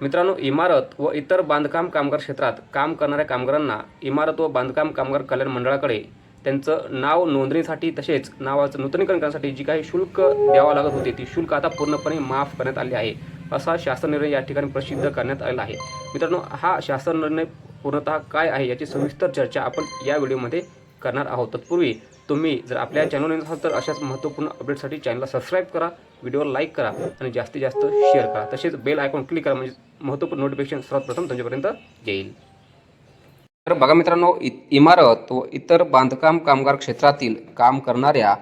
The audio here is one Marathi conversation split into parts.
मित्रांनो इमारत व इतर बांधकाम कामगार क्षेत्रात काम करणाऱ्या कामगारांना इमारत व बांधकाम कामगार कल्याण मंडळाकडे त्यांचं नाव नोंदणीसाठी तसेच नावाचं नूतनीकरण करण्यासाठी जी काही शुल्क द्यावं लागत होते ती शुल्क आता पूर्णपणे माफ करण्यात आले आहे असा शासन निर्णय या ठिकाणी प्रसिद्ध करण्यात आला आहे. मित्रांनो हा शासन निर्णय पूर्णतः काय आहे याची सविस्तर चर्चा आपण या व्हिडिओमध्ये करणार आहोत. तत्पूर्वी तुम्ही जर आपल्या चॅनल असाल तर अशाच महत्त्वपूर्ण अपडेटसाठी चॅनलला सबस्क्राईब करा व्हिडिओला लाईक करा आणि जास्तीत जास्त शेअर करा. तसेच बेल आयकॉन क्लिक करा म्हणजे महत्त्वपूर्ण नोटिफिकेशन सर्वात प्रथम तुमच्यापर्यंत येईल. तर बघा मित्रांनो इ इमारत व इतर बांधकाम कामगार क्षेत्रातील काम करणाऱ्या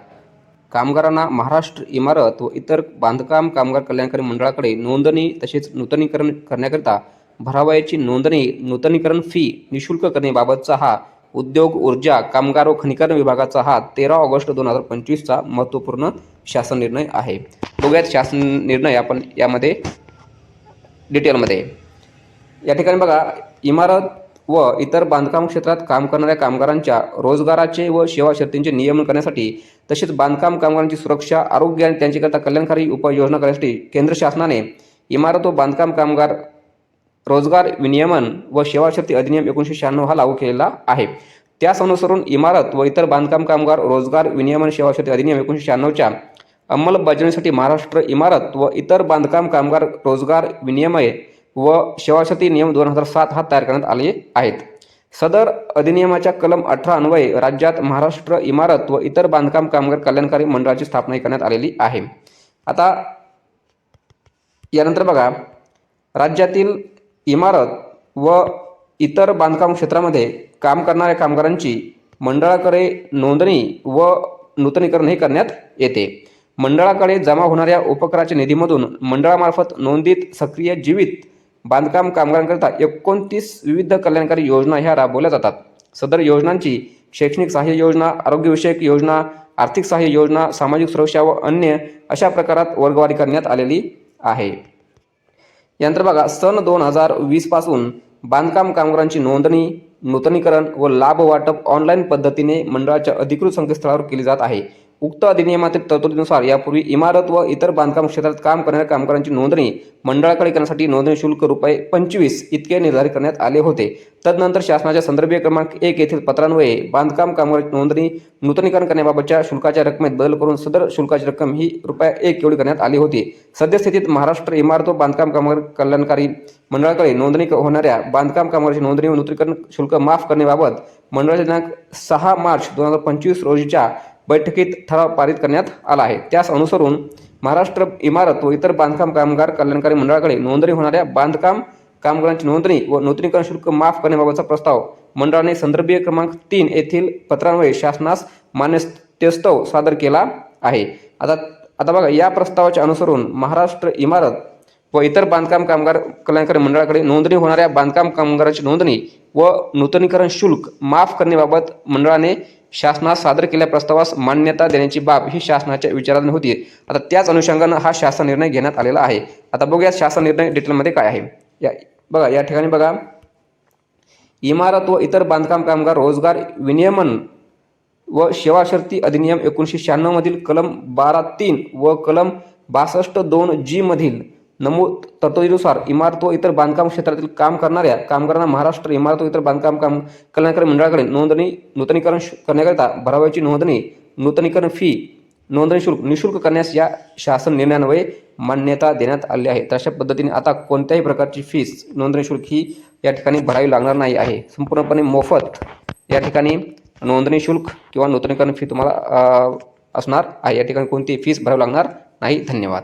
कामगारांना महाराष्ट्र इमारत व इतर बांधकाम कामगार कल्याणकारी मंडळाकडे नोंदणी तसेच नूतनीकरण करण्याकरिता भरावयाची नोंदणी नूतनीकरण फी निशुल्क करण्याबाबतचा हा उद्योग ऊर्जा कामगार व खनिकरण विभागाचा हा तेरा ऑगस्ट दोन हजार पंचवीसचा महत्त्वपूर्ण शासन निर्णय आहे. बघूयात शासन निर्णय आपण यामध्ये डिटेलमध्ये. या ठिकाणी बघा इमारत व इतर बांधकाम क्षेत्रात काम करणाऱ्या कामगारांच्या रोजगाराचे व सेवा शर्तींचे नियमन करण्यासाठी तसेच बांधकाम कामगारांची सुरक्षा आरोग्य आणि त्यांच्याकरता कल्याणकारी उपाययोजना करण्यासाठी केंद्र शासनाने इमारत व बांधकाम कामगार रोजगार विनियमन व सेवा शर्ती अधिनियम एकोणीसशे शहाण्णव हा लागू केलेला आहे. त्यास अनुसरून इमारत व इतर बांधकाम कामगार रोजगार विनियमन सेवा शर्ती अधिनियम एकोणीसशे शहाण्णवच्या अंमलबजावणीसाठी महाराष्ट्र इमारत व इतर बांधकाम कामगार रोजगार विनिमय व सेवाशती नियम दोन हजार सात हा तयार करण्यात आले आहेत. सदर अधिनियमाच्या कलम अठरा अन्वये राज्यात महाराष्ट्र इमारत व इतर बांधकाम कामगार कल्याणकारी मंडळाची स्थापना करण्यात आलेली आहे. आता यानंतर बघा राज्यातील इमारत व इतर बांधकाम क्षेत्रामध्ये काम करणाऱ्या कामगारांची मंडळाकडे नोंदणी व नूतनीकरण हे करण्यात येते. मंडळाकडे जमा होणाऱ्या उपकराच्या निधीमधून मंडळामार्फत नोंदित सक्रिय जीवित बांधकाम कामगारांकरिता एकोणतीस विविध कल्याणकारी योजना ह्या राबवल्या जातात. सदर योजनांची शैक्षणिक सहाय्य योजना आरोग्यविषयक योजना आर्थिक सहाय्य योजना सामाजिक सुरक्षा व अन्य अशा प्रकारात वर्गवारी करण्यात आलेली आहे. यानंतर बघा सन दोन हजार वीसपासून बांधकाम कामगारांची नोंदणी नूतनीकरण व लाभ वाटप ऑनलाईन पद्धतीने मंडळाच्या अधिकृत संकेतस्थळावर केली जात आहे. उक्त अधिनियमातील तरतुदीनुसार यापूर्वी इमारत व इतर बांधकाम क्षेत्रात काम करणाऱ्या कामगारांची नोंदणी मंडळाकडे करण्यासाठी नोंदणी शुल्क रुपये पंचवीस इतके निर्धारित करण्यात आले होते. तदनंतर शासनाच्या संदर्भीय क्रमांक एक येथील पत्रान्वये बांधकाम कामगारांची नोंदणी नूतनीकरण करण्याबाबतच्या शुल्काच्या रकमेत बदल करून सदर शुल्काची रक्कम ही रुपये एक एवढी करण्यात आली होती. सद्यस्थितीत महाराष्ट्र इमारत व बांधकाम कामगार कल्याणकारी मंडळाकडे नोंदणी होणाऱ्या बांधकाम कामगारांची नोंदणी व नूतनीकरण शुल्क माफ करण्याबाबत मंडळाच्या दिनांक सहा मार्च दोन हजार पंचवीस रोजीच्या बैठकीत ठराव पारित करण्यात आला आहे. त्यास अनुसरून महाराष्ट्र इमारत व इतर बांधकाम कामगार कल्याणकारी मंडळाकडे नोंदणी होणाऱ्या बांधकाम कामगारांची नोंदणी व नूतनीकरण शुल्क माफ करण्याबाबतचा प्रस्ताव मंडळाने संदर्भीय क्रमांक तीन येथील पत्रान्वये शासनास मान्यतेस्तव सादर केला आहे. आता आता बघा या प्रस्तावाच्या अनुसरून महाराष्ट्र इमारत व इतर बांधकाम कामगार कल्याणकारी मंडळाकडे नोंदणी होणाऱ्या बांधकाम कामगारांची नोंदणी व नूतनीकरण शुल्क माफ करण्याबाबत मंडळाने शासनास सादर केलेल्या प्रस्तावास मान्यता देण्याची बाब ही शासनाच्या विचारात होती. आता त्याच अनुषंगानं हा शासन निर्णय घेण्यात आलेला आहे. आता बघूया शासन निर्णय डिटेलमध्ये काय आहे. या बघा या ठिकाणी बघा. इमारत व इतर बांधकाम कामगार रोजगार विनियमन व सेवा शर्ती अधिनियम एकोणीसशे शहाण्णवमधील कलम बारा तीन व कलम बासष्ट दोन जी मधील नमूद तरतुदीनुसार इमारत व इतर बांधकाम क्षेत्रातील काम करणाऱ्या कामगारांना महाराष्ट्र इमारत व इतर बांधकाम काम कल्याणकारी मंडळाकडे नोंदणी नूतनीकरण करण्याकरिता भरावयाची नोंदणी नूतनीकरण फी नोंदणी शुल्क निशुल्क करण्यास या शासन निर्णयान्वये मान्यता देण्यात आली आहे. तर अशा पद्धतीने आता कोणत्याही प्रकारची फीस नोंदणी शुल्क ही या ठिकाणी भरावी लागणार नाही आहे. संपूर्णपणे मोफत या ठिकाणी नोंदणी शुल्क किंवा नूतनीकरण फी तुम्हाला असणार आहे. या ठिकाणी कोणतीही फीस भरावी लागणार नाही. धन्यवाद.